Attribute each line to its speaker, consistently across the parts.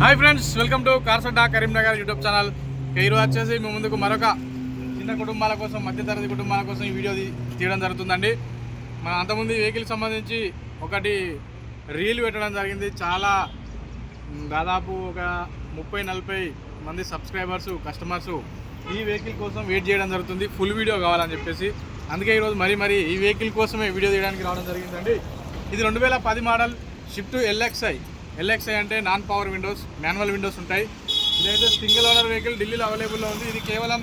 Speaker 1: Hi friends welcome to కార్సడ్డా Karimnagar YouTube channel. ఈరోజు వచ్చేసి మీ ముందుకు మరొక చిన్న కుటుంబాల కోసం మధ్యతరగతి కుటుంబాల కోసం ఈ వీడియో తీయడం జరుగుతుందండి. మన అంతకుముందు వెహికల్ సంబంధించి ఒకటి రీల్ పెట్టడం జరిగింది. చాలా దాదాపు ఒక ముప్పై నలభై మంది సబ్స్క్రైబర్స్ కస్టమర్స్ ఈ వెహికల్ కోసం వెయిట్ చేయడం జరుగుతుంది. ఫుల్ వీడియో కావాలని చెప్పేసి. అందుకే ఈరోజు మరీ మరీ ఈ వెహికల్ కోసమే వీడియో తీయడానికి రావడం జరిగిందండి. ఇది రెండు వేల పది మోడల్ షిఫ్ట్ ఎల్ఎక్స్ఐ. ఎల్ఎక్స్ఐ అంటే non power windows manual windows ఉంటాయి. ఇదైతే సింగిల్ ఓనర్ వెహికల్ ఢిల్లీలో అవైలబుల్లో ఉంది. ఇది కేవలం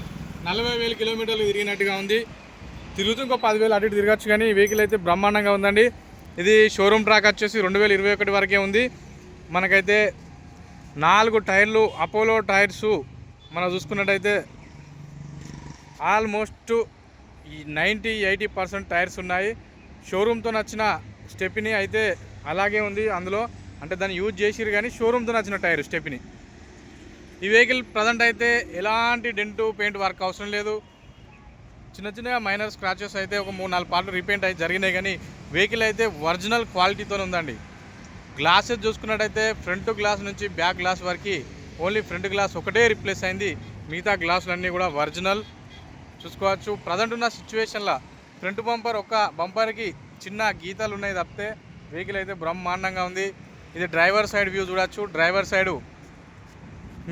Speaker 1: నలభై వేల కిలోమీటర్లు తిరిగినట్టుగా ఉంది. తిరుగుతూ ఇంకో పదివేలు అటు ఇటు తిరగచ్చు కానీ ఈ వెహికల్ అయితే బ్రహ్మాండంగా ఉందండి. ఇది షోరూమ్ ట్రాక్ వచ్చేసి రెండు వేల ఇరవై ఒకటి వరకే ఉంది. మనకైతే నాలుగు టైర్లు అపోలో టైర్సు మనం చూసుకున్నట్టయితే ఆల్మోస్ట్ ఈ నైంటీ ఎయిటీ పర్సెంట్ టైర్స్ ఉన్నాయి. షోరూమ్తో నచ్చిన స్టెప్ని అయితే అలాగే ఉంది అందులో. అంటే దాన్ని యూజ్ చేసిరు కానీ షోరూమ్తో నచ్చిన టైర్ స్టెప్ని. ఈ వెహికల్ ప్రజెంట్ అయితే ఎలాంటి డెంటు పెయింట్ వర్క్ అవసరం లేదు. చిన్న చిన్నగా మైనర్ స్క్రాచెస్ అయితే ఒక మూడు నాలుగు పార్ట్లు రీపెయింట్ అయితే జరిగినాయి కానీ వెహికల్ అయితే ఒరిజినల్ క్వాలిటీతో ఉందండి. గ్లాసెస్ చూసుకున్నట్టయితే ఫ్రంట్ గ్లాస్ నుంచి బ్యాక్ గ్లాస్ వరకు ఓన్లీ ఫ్రంట్ గ్లాస్ ఒకటే రిప్లేస్ అయింది. మిగతా గ్లాసులన్నీ కూడా ఒరిజినల్ చూసుకోవచ్చు. ప్రజెంట్ ఉన్న సిచ్యువేషన్లో ఫ్రంట్ బంపర్ ఒక బంపర్కి చిన్న గీతాలు ఉన్నాయి తప్పితే వెహికల్ అయితే బ్రహ్మాండంగా ఉంది. ఇది డ్రైవర్ సైడ్ వ్యూ చూడొచ్చు. డ్రైవర్ సైడు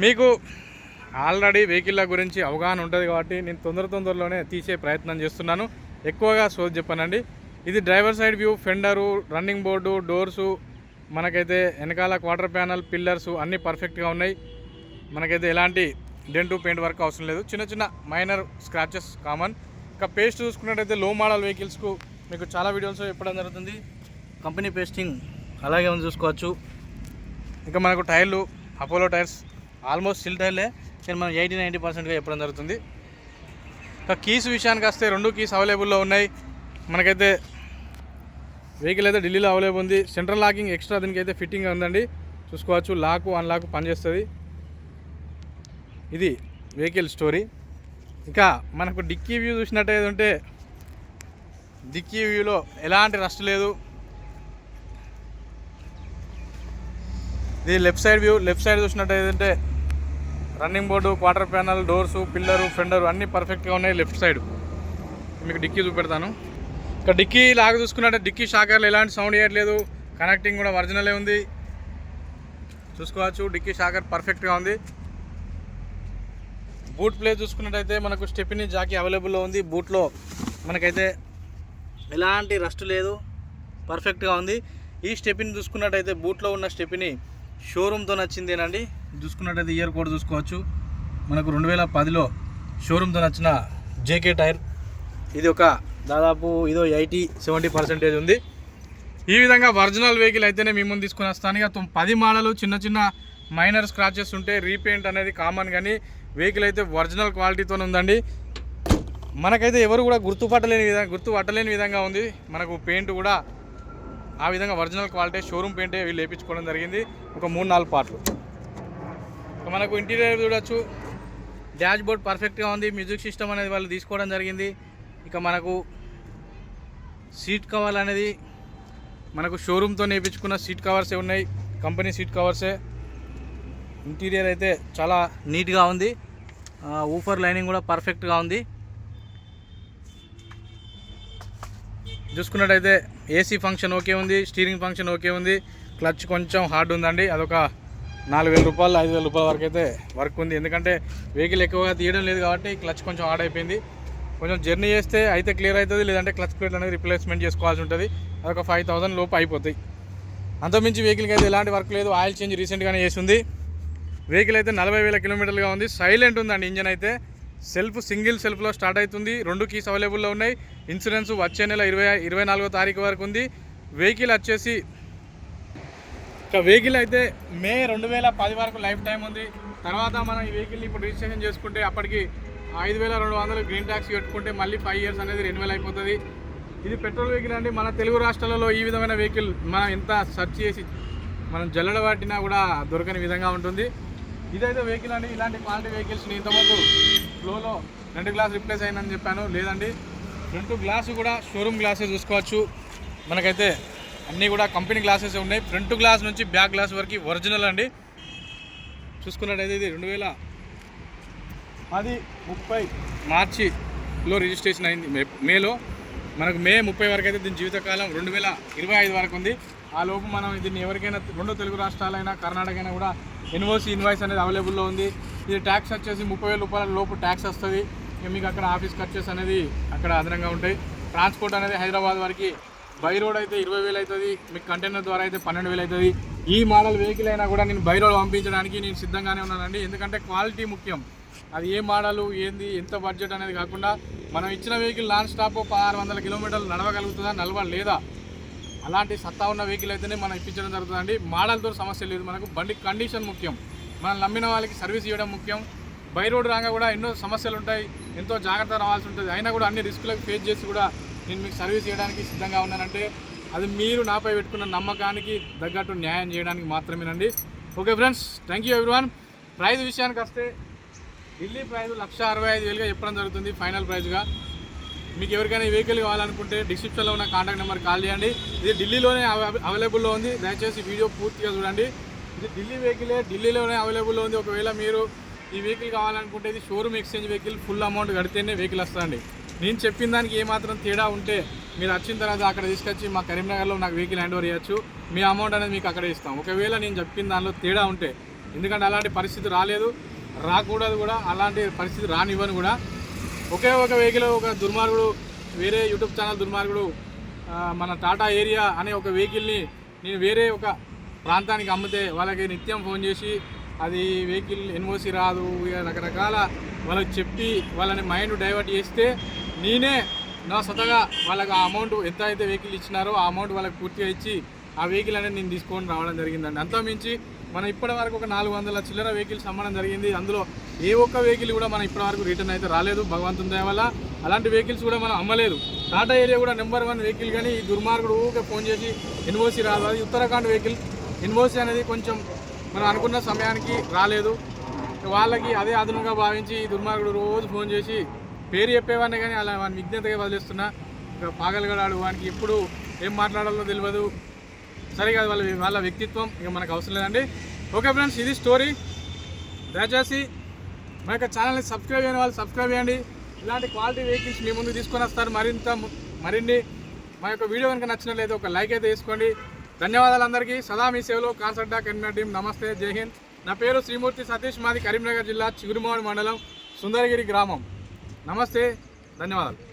Speaker 1: మీకు ఆల్రెడీ వెహికల్ల గురించి అవగాహన ఉంటుంది కాబట్టి నేను తొందర తొందరలోనే తీసే ప్రయత్నం చేస్తున్నాను. ఎక్కువగా సోది చెప్పానండి. ఇది driver side view fender running board doors మనకైతే వెనకాల క్వార్టర్ ప్యానల్ పిల్లర్స్ అన్నీ పర్ఫెక్ట్గా ఉన్నాయి. మనకైతే ఎలాంటి డెంటు పెయింట్ వర్క్ అవసరం లేదు. చిన్న చిన్న మైనర్ స్క్రాచెస్ కామన్. ఇంకా పేస్ట్ చూసుకున్నట్టయితే లో మోడల్ వెహికల్స్కు మీకు చాలా వీడియోస్ చెప్పడం జరుగుతుంది. కంపెనీ పేస్టింగ్ అలాగే మనం చూసుకోవచ్చు. ఇంకా మనకు టైర్లు అపోలో టైర్స్ ఆల్మోస్ట్ సిల్ టైర్లే కానీ మనం ఎయిటీ నైంటీ పర్సెంట్గా చెప్పడం జరుగుతుంది. ఇంకా కీస్ విషయానికి వస్తే రెండు కీస్ అవైలబుల్లో ఉన్నాయి. మనకైతే వెహికల్ అయితే ఢిల్లీలో అవైలబుల్ ఉంది. సెంట్రల్ లాకింగ్ ఎక్స్ట్రా దీనికి అయితే ఫిట్టింగ్ ఉందండి. చూసుకోవచ్చు లాకు అన్లాక్ పనిచేస్తుంది ఇది వెహికల్ స్టోరీ. ఇంకా మనకు డిక్కీ వ్యూ చూసినట్టయితే ఉంటే డిక్కీ వ్యూలో ఎలాంటి రస్ట్ లేదు. ఇది left side view left side చూసినట్టయితే running board quarter panel doors pillar fender అన్నీ పర్ఫెక్ట్గా ఉన్నాయి లెఫ్ట్ సైడ్. మీకు డిక్కీ చూపెడతాను. ఇక డిక్కీ లాగా చూసుకున్నట్టే డిక్కీ షాకర్లు ఎలాంటి సౌండ్ చేయట్లేదు కనెక్టింగ్ కూడా ఒరిజినలే ఉంది. చూసుకోవచ్చు డిక్కీ షాకర్ పర్ఫెక్ట్గా ఉంది. బూట్ ప్లేస్ చూసుకున్నట్టయితే మనకు స్టెపిని జాకీ అవైలబుల్లో ఉంది. బూట్లో మనకైతే ఎలాంటి రస్ట్ లేదు. పర్ఫెక్ట్గా ఉంది. ఈ స్టెపిని చూసుకున్నట్టయితే బూట్లో ఉన్న స్టెపిని షోరూమ్తో నచ్చిందేనండి? చూసుకున్నట్టయితే ఇయర్ కూడా చూసుకోవచ్చు. మనకు రెండు వేల పదిలో షోరూమ్తో నచ్చిన జేకే టైర్. ఇది ఒక దాదాపు ఇదో ఎయిటీ సెవెంటీ పర్సెంటేజ్ ఉంది. ఈ విధంగా ఒరిజినల్ వెహికల్ అయితేనే మీ ముందు తీసుకుని వస్తాను. ఇక పది మోడలు చిన్న చిన్న మైనర్ స్క్రాచెస్ ఉంటే రీపెయింట్ అనేది కామన్ కానీ వెహికల్ అయితే ఒరిజినల్ క్వాలిటీతో ఉందండి. మనకైతే ఎవరు కూడా గుర్తుపట్టలేని విధంగా గుర్తుపట్టలేని విధంగా ఉంది. మనకు పెయింట్ కూడా ఆ విధంగా ఒరిజినల్ క్వాలిటీ షోరూమ్ పెయింటే వీళ్ళు వేయించుకోవడం జరిగింది. ఒక మూడు నాలుగు పార్ట్లు. మనకు ఇంటీరియర్ చూడొచ్చు. డాష్ బోర్డ్ పర్ఫెక్ట్గా ఉంది. మ్యూజిక్ సిస్టమ్ అనేది వాళ్ళు తీసుకోవడం జరిగింది. ఇక మనకు సీట్ కవర్ అనేది మనకు షోరూమ్తో నేర్పించుకున్న సీట్ కవర్సే ఉన్నాయి. కంపెనీ సీట్ కవర్సే ఇంటీరియర్ అయితే చాలా నీట్గా ఉంది. ఊఫర్ లైనింగ్ కూడా పర్ఫెక్ట్గా ఉంది. చూసుకున్నట్టయితే ఏసీ ఫంక్షన్ ఓకే ఉంది స్టీరింగ్ ఫంక్షన్ ఓకే ఉంది. క్లచ్ కొంచెం హార్డ్ ఉందండి. అదొక నాలుగు వేల రూపాయలు ఐదు వేల రూపాయల వరకు అయితే వర్క్ ఉంది. ఎందుకంటే వెహికల్ ఎక్కువగా తీయడం లేదు కాబట్టి క్లచ్ కొంచెం హార్డ్ అయిపోయింది. కొంచెం జర్నీ చేస్తే అయితే క్లియర్ అవుతుంది లేదంటే క్లచ్ ప్లేట్లు అనేది రిప్లేస్మెంట్ చేసుకోవాల్సి ఉంటుంది. అదొక ఫైవ్ థౌసండ్ లోపు అయిపోతాయి. అంతమించి వెహికల్కి అయితే ఎలాంటి వర్క్ లేదు. ఆయిల్ చేంజ్ రీసెంట్గానే చేసింది వెహికల్ అయితే నలభై వేల కిలోమీటర్లుగా ఉంది. సైలెంట్ ఉందండి ఇంజన్ అయితే. సెల్ఫ్ సింగిల్ సెల్ఫ్లో స్టార్ట్ అవుతుంది. రెండు కీస్ అవైలబుల్లో ఉన్నాయి. ఇన్సూరెన్స్ వచ్చే నెల ఇరవై ఇరవై నాలుగో తారీఖు వరకు ఉంది. వెహికల్ వచ్చేసి ఇక వెహికల్ అయితే మే రెండు వేల పది వరకు లైఫ్ టైం ఉంది. తర్వాత మనం ఈ వెహికల్ని ఇప్పుడు రిజిస్ట్రేషన్ చేసుకుంటే అప్పటికి ఐదు వేల రెండు వందలు గ్రీన్ ట్యాక్స్ పెట్టుకుంటే మళ్ళీ ఫైవ్ ఇయర్స్ అనేది రెన్యువల్ అయిపోతుంది. ఇది పెట్రోల్ వెహికల్ అండి. మన తెలుగు రాష్ట్రాలలో ఈ విధమైన వెహికల్ మనం ఎంత సెర్చ్ చేసి మనం జల్లడ పట్టినా కూడా దొరకని విధంగా ఉంటుంది. ఇదైతే వెహికల్ అండి. ఇలాంటి క్వాలిటీ వెహికల్స్ని ఇంతవరకు ఫ్లోలో రెండు గ్లాస్ రిప్లేస్ అయిందని చెప్పాను. లేదండి. ఫ్రంట్ గ్లాసు కూడా షోరూమ్ గ్లాసే చూసుకోవచ్చు. మనకైతే అన్నీ కూడా కంపెనీ గ్లాసెస్ ఉన్నాయి. ఫ్రంట్ గ్లాస్ నుంచి బ్యాక్ గ్లాస్ వరకు ఒరిజినల్ అండి. చూసుకున్నట్టయితే ఇది రెండు వేల పది ముప్పై మార్చిలో రిజిస్ట్రేషన్ అయింది. మేలో మనకు మే ముప్పై వరకు అయితే దీని జీవితకాలం రెండు వేల ఇరవై ఐదు వరకు ఉంది. ఆ లోపు మనం దీన్ని ఎవరికైనా రెండో తెలుగు రాష్ట్రాలైనా కర్ణాటక అయినా కూడా ఎన్ఓసి ఇన్వాయిస్ అనేది అవైలబుల్లో ఉంది. ఇది ట్యాక్స్ వచ్చేసి ముప్పై వేల రూపాయల లోపు ట్యాక్స్ వస్తుంది. మీకు అక్కడ ఆఫీస్ ఖర్చెస్ అనేది అక్కడ అదనంగా ఉంటాయి. ట్రాన్స్పోర్ట్ అనేది హైదరాబాద్ వరకు బై రోడ్ అయితే ఇరవై వేలు అవుతుంది. మీకు కంటైనర్ ద్వారా అయితే పన్నెండు వేలు అవుతుంది. ఈ మోడల్ వెహికల్ అయినా కూడా నేను బై రోడ్ పంపించడానికి నేను సిద్ధంగానే ఉన్నానండి. ఎందుకంటే క్వాలిటీ ముఖ్యం. అది ఏ మోడలు ఏంది ఎంత బడ్జెట్ అనేది కాకుండా మనం ఇచ్చిన వెహికల్ నాన్ స్టాప్ ఆరు వందల కిలోమీటర్లు నడవగలుగుతుందా నడవ లేదా? అలాంటి సత్తా ఉన్న వెహికల్ అయితేనే మనం ఇప్పించడం జరుగుతుందండి. మోడల్తో సమస్య లేదు మనకు. బండి కండిషన్ ముఖ్యం. మనం నమ్మిన వాళ్ళకి సర్వీస్ ఇవ్వడం ముఖ్యం. బై రోడ్ రాగా కూడా ఎన్నో సమస్యలు ఉంటాయి. ఎంతో జాగ్రత్త రావాల్సి ఉంటుంది. అయినా కూడా అన్ని రిస్కులకు ఫేస్ చేసి కూడా నేను మీకు సర్వీస్ చేయడానికి సిద్ధంగా ఉన్నానంటే అది మీరు నాపై పెట్టుకున్న నమ్మకానికి తగ్గట్టు న్యాయం చేయడానికి మాత్రమేనండి. Okay friends thank you everyone price విషయానికి వస్తే ఢిల్లీ ప్రైజ్ లక్ష అరవై ఐదు వేలుగా చెప్పడం జరుగుతుంది ఫైనల్ ప్రైజ్గా. మీకు ఎవరికైనా ఈ వెహికల్ కావాలనుకుంటే డిస్క్రిప్షన్లో ఉన్న కాంటాక్ట్ నెంబర్ కాల్ చేయండి. ఇది ఢిల్లీలోనే అవై- అవైలబుల్లో ఉంది. దయచేసి వీడియో పూర్తిగా చూడండి. ఇది ఢిల్లీ వెహికలే ఢిల్లీలోనే అవైలబుల్లో ఉంది. ఒకవేళ మీరు ఈ వెహికల్ కావాలనుకుంటే ఇది showroom exchange vehicle full amount కడితేనే వెహికల్ వస్తుందండి. నేను చెప్పిన దానికి ఏమాత్రం తేడా ఉంటే మీరు వచ్చిన తర్వాత అక్కడ తీసుకొచ్చి మా కరీంనగర్లో నాకు వెహికల్ హ్యాండ్ ఓవర్ చేయొచ్చు. మీ అమౌంట్ అనేది మీకు అక్కడే ఇస్తాం. ఒకవేళ నేను చెప్పిన దానిలో తేడా ఉంటే ఎందుకంటే అలాంటి పరిస్థితి రాలేదు. రాకూడదు కూడా అలాంటి పరిస్థితి రానివ్వను కూడా. ఒకే ఒక వెహికల్ ఒక దుర్మార్గుడు వేరే యూట్యూబ్ ఛానల్ దుర్మార్గుడు మన టాటా ఏరియా అనే ఒక వెహికల్ని నేను వేరే ఒక ప్రాంతానికి అమ్మితే వాళ్ళకి నిత్యం ఫోన్ చేసి అది వెహికల్ ఎన్ఓసి రాదు ఇక రకరకాల వాళ్ళకి చెప్పి వాళ్ళని మైండ్ డైవర్ట్ చేస్తే నేనే నా సొంతగా వాళ్ళకి ఆ అమౌంట్ ఎంత అయితే వెహికల్ ఇచ్చినారో ఆ అమౌంట్ వాళ్ళకి పూర్తిగా ఇచ్చి ఆ వెహికల్ అనేది నేను తీసుకొని రావడం జరిగిందండి. అంతమించి మనం ఇప్పటి వరకు ఒక నాలుగు వందల చిల్లర వెహికల్స్ అమ్మడం జరిగింది. అందులో ఏ ఒక్క వెహికల్ కూడా మనం ఇప్పటి వరకు రిటర్న్ అయితే రాలేదు. భగవంతుని దయ వల్ల అలాంటి వెహికల్స్ కూడా మనం అమ్మలేదు. టాటా ఏరియా కూడా నెంబర్ వన్ వెహికల్ కానీ ఈ దుర్మార్గుడు ఊకే ఫోన్ చేసి ఎన్ఓసి రాదు. అది ఉత్తరాఖండ్ వెహికల్. ఎన్ఓసి అనేది కొంచెం మనం అనుకున్న సమయానికి రాలేదు. వాళ్ళకి అదే అదనంగా భావించి ఈ దుర్మార్గుడు రోజు ఫోన్ చేసి పేరు చెప్పేవాడిని కానీ అలా వాడిని విజ్ఞతగా వదిలేస్తున్నా. ఇక పాగలగడాడు వానికి ఎప్పుడు ఏం మాట్లాడాలో తెలియదు. సరే కాదు వాళ్ళ వాళ్ళ వ్యక్తిత్వం ఇక మనకు అవసరం లేదండి. ఓకే ఫ్రెండ్స్ ఇది స్టోరీ. దయచేసి మా యొక్క ఛానల్ని సబ్స్క్రైబ్ చేయని వాళ్ళు సబ్స్క్రైబ్ చేయండి. ఇలాంటి క్వాలిటీ వెహికల్స్ మీ ముందు తీసుకొని వస్తారు. మరింత మరిన్ని మా యొక్క వీడియో కనుక నచ్చినట్లయితే ఒక లైక్ అయితే వేసుకోండి. ధన్యవాదాలు అందరికీ. సదా మీ సేవలో కాన్సర్డా కెన్మర్ టీం. నమస్తే. జై హింద్. నా పేరు శ్రీమూర్తి సతీష్. మాది కరీంనగర్ జిల్లా చిగురుమాడు మండలం సుందరగిరి గ్రామం. నమస్తే. ధన్యవాదాలు.